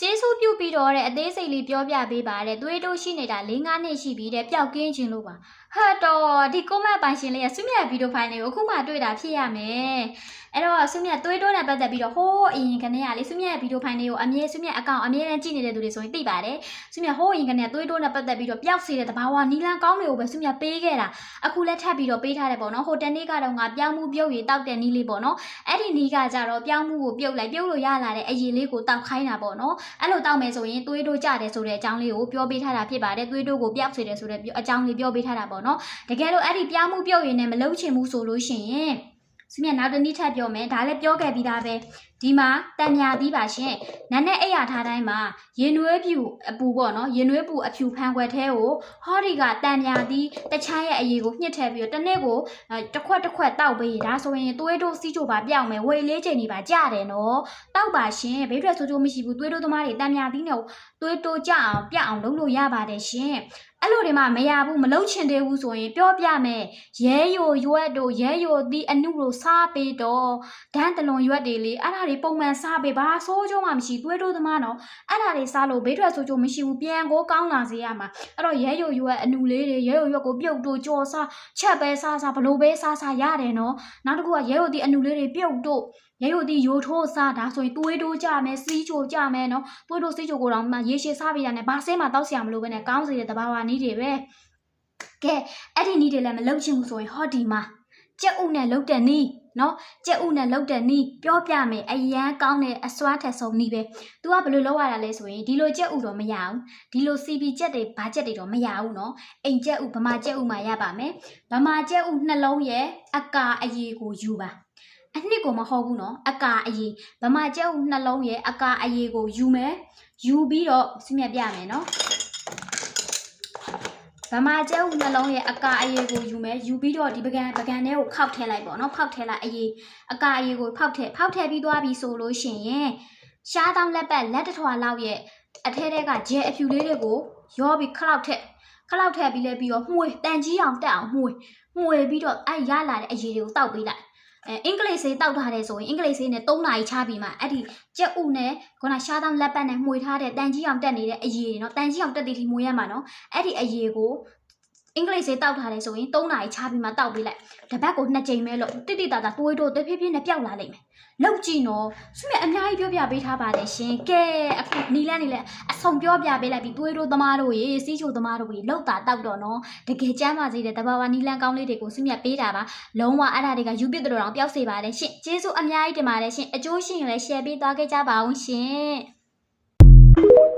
ကျေးဇူးပြုပြီးတော့တဲ့အသေးစိတ်လေးပြောပြပေးပါတဲ့သွေးတိုးရှိနေတာ၄၅နှစ်ရှိပြီတဲ့ပျောက်ကင်းခြင်းလို့ပါဟာတော့ဒီကွန်မန့်ပိုင်ရှင်လေးကဆုမြတ်ဗီဒီယိုဖိုင်လေးကိုအခုမှတွေ့တာဖြစ်ရမယ်အဲ့တော့ဆုမြတ်သွေးတိုးနဲ့ပတ်သက်ပြီးတော့ဟိုးအရင်ကနေကလေဆုမြတ်ဗီဒီယိုဖိုင်လေးကိုအမြဲဆုမြတ်အကောင့်အမြဲတမ်းကြည့်နေတဲ့သူတွေဆိုရင်သိပါတယ်ဆုမြတ်ဟိုးအရင်ကနေကသွေးတိုးနဲ့ပတ်သက်ပြီးတော့ပျောက်စေတဲ့တဘာဝနီလန်ကောင်းတွေကိုပဲဆုမြတ်ပေးခဲ့တာအခုလည်းထပ်ပြီးတော့ပေးထားတယ်ပေါ့နော်ဟိုတနေ့ကတော့ငါပြောင်းမှုပြုတ်ရည်တောက်တဲ့နီးလေးပေါ့နော်အဲ့ဒီနီးကကြတော့ပြောင်းမှုကိုပြုတ်လိုက်ပြုတ်လို့ရလာတဲ့အရင်လေးကိုတောက်ခိုင်းတာပေါ့နော်အဲ့လိုတောက်မယ်ဆိုရင်သွေးတိုးကြတယ်ဆိုတဲ့အကြောင်းလေးကိုပြောပေးထားတာဖြစ်ပါတယ်သွေးတိုးကိုပျောက်စေတယ်ဆိုတဲ့အကြောင်းလေးပြောပေးထားတာပေါ့နော်တကယ်လို့အဲ့ဒီပြားမှုပြုတ်ရင်လည်းမလုံချင်ဘူးဆိုလို့ရှိရင် စမြနောက်တစ်နည်းထပ်ပြောမယ်ဒါလည်းပြောခဲ့ပြီးသားပဲဒီမှာတန်ညာသီးပါရှင်နန်းနဲ့အိယာထားတိုင်းမှာရင်နွေးပြူအပူပေါ့နော်ရင်နွေးပူအဖြူဖန်ခွက်သေးကိုဟောဒီကတန်ညာသီးတချမ်းရဲ့အရေးကိုညှစ်ထည့်ပြီးတော့တစ်နေ့ကိုအဲတစ်ခွက်တစ်ခွက်တောက်ပေးဒါဆိုရင်သွေးတိုးစီးချိုပါပြောင်းမယ်ဝေလေးချိန်ကြီးပါကြတယ်နော်တောက်ပါရှင်ဘေးထွက်ဆိုးချိုးမရှိဘူးသွေးတိုးသမားတွေတန်ညာသီးနဲ့သွေးတိုးကြအောင်ပြအောင်လုပ်လို့ရပါတယ်ရှင် အဲ့လိုတွေမှမရဘူးမလုပ်ချင်သေးဘူးဆိုရင်ပြောပြမယ်ရဲယိုရွက်တို့ရဲယိုသီးအနုတို့စားပေးတော့ဒန်းတလွန်ရွက်တွေလေအဲ့ဒါတွေပုံမှန်စားပေးပါဆိုးကြုံမှမရှိသွေးတိုးသမားတော့အဲ့ဒါတွေစားလို့ဘေးထွက်ဆိုးကြုံမရှိဘူးပြန်ကိုကောင်းလာစေရမှာအဲ့တော့ရဲယိုရွက်အနုလေးတွေရဲယိုရွက်ကိုပြုတ်တို့ကြော်စားချက်ပဲစားစားဘလို့ပဲစားစားရတယ်နော်နောက်တစ်ခုကရဲယိုသီးအနုလေးတွေပြုတ်တို့ရဲယိုသီးရိုထိုးစားဒါဆိုရင်သွေးတိုးကြမယ်စီးချိုကြမယ်နော်သွေးတို့စိတ်ကြိုကိုတော့မှရေရှည်စားပြီးတာနဲ့ဘာဆဲမှတောက်ဆရာမလို့ပဲနဲ့ကောင်းစေတဲ့တဘာဝနီးတွေပဲကဲအဲ့ဒီနီးတွေလည်းမလုပ်ချင်ဘူးဆိုရင်ဟောဒီမှာကြက်ဥနဲ့လုတ်တဲ့နီးနော်ကြက်ဥနဲ့လုတ်တဲ့နီးပြောပြမယ်အရန်ကောင်းတဲ့အစွားထက်ဆုံးနီးပဲ။ तू ကဘယ်လိုလုပ်ရတာလဲဆိုရင်ဒီလိုကြက်ဥတော့မရဘူး။ဒီလို CB ကြက်တွေဘာကြက်တွေတော့မရဘူးနော်။အိမ်ကြက်ဥဗမာကြက်ဥမှရပါမယ်။ဗမာကြက်ဥနှလုံးရဲ့အကာအရေကိုယူပါ။ အနှစ်ကိုမဟုတ်ဘူးနော်အကာအရေဗမာကြက်ဥနှလုံးရဲ့အကာအရေကိုယူမယ်ယူပြီးတော့စမြတ်ပြမယ်နော်ဗမာကျဲဥနှလုံးရဲ့အကာအရေကိုယူမယ်ယူပြီးတော့ဒီပကံပကံထဲကိုခောက်ထည့်လိုက်ပေါ့နော်ဖောက်ထည့်လိုက်အရေအကာအရေကိုဖောက်ထည့်ဖောက်ထည့်ပြီးသွားပြီဆိုလို့ရှိရင်ရှားတောင်းလက်ပတ်လက်တစ်ထွာလောက်ရဲ့အထဲထဲကဂျဲအဖြူလေးတွေကိုရောပြီးခလောက်ထည့်ခလောက်ထည့်ပြီးလဲပြီးတော့မှုေတန်ကြီးအောင်တက်အောင်မှုေမှုေပြီးတော့အဲ့ရလာတဲ့အရေတွေကိုတောက်ပေးလိုက် အဲအင်္ဂလိပ်ဆေးတောက်ထားတယ်ဆိုရင်အင်္ဂလိပ်ဆေးနဲ့3နာရီချပြီးမှအဲ့ဒီကြက်ဥနဲ့ခုနရှားတောင်းလက်ပတ်နဲ့မှုေထားတဲ့တန်ကြီးအောင်တက်နေတဲ့အရေတွေနော်တန်ကြီးအောင်တက်တည်တီမှုရမှာနော်အဲ့ဒီအရေကို အင်္ဂလိပ်ဆေးတောက်ထားတယ်ဆိုရင်3နာရီချပြီးမှတောက်ပေးလိုက်တပတ်ကို2ကြိမ်ပဲလို့တိတိတာတာတွေးတော့တဖြည်းဖြည်းနဲ့ပျောက်လာလိမ့်မယ်လောက်ကြည့်နော်ဆွမေအများကြီးပြောပြပေးထားပါတယ်ရှင်ကဲအခုနီလန်းနေလဲအဆုံပြောပြပေးလိုက်ပြီးတွေးတော့သမားတို့ရေစီးချိုသမားတို့ရေလောက်တာတောက်တော့နော်တကယ်ကြမ်းပါစေတဲ့တဘာဝနီလန်းကောင်းလေးတွေကိုဆွမေပေးတာပါလုံးဝအဲ့ဒါတွေကယူပစ်တော်အောင်ပျောက်စေပါတယ်ရှင်ကျေးဇူးအများကြီးတင်ပါတယ်ရှင်အကျိုးရှင်ရင်လည်း share ပေးသွားခဲ့ကြပါအောင်ရှင်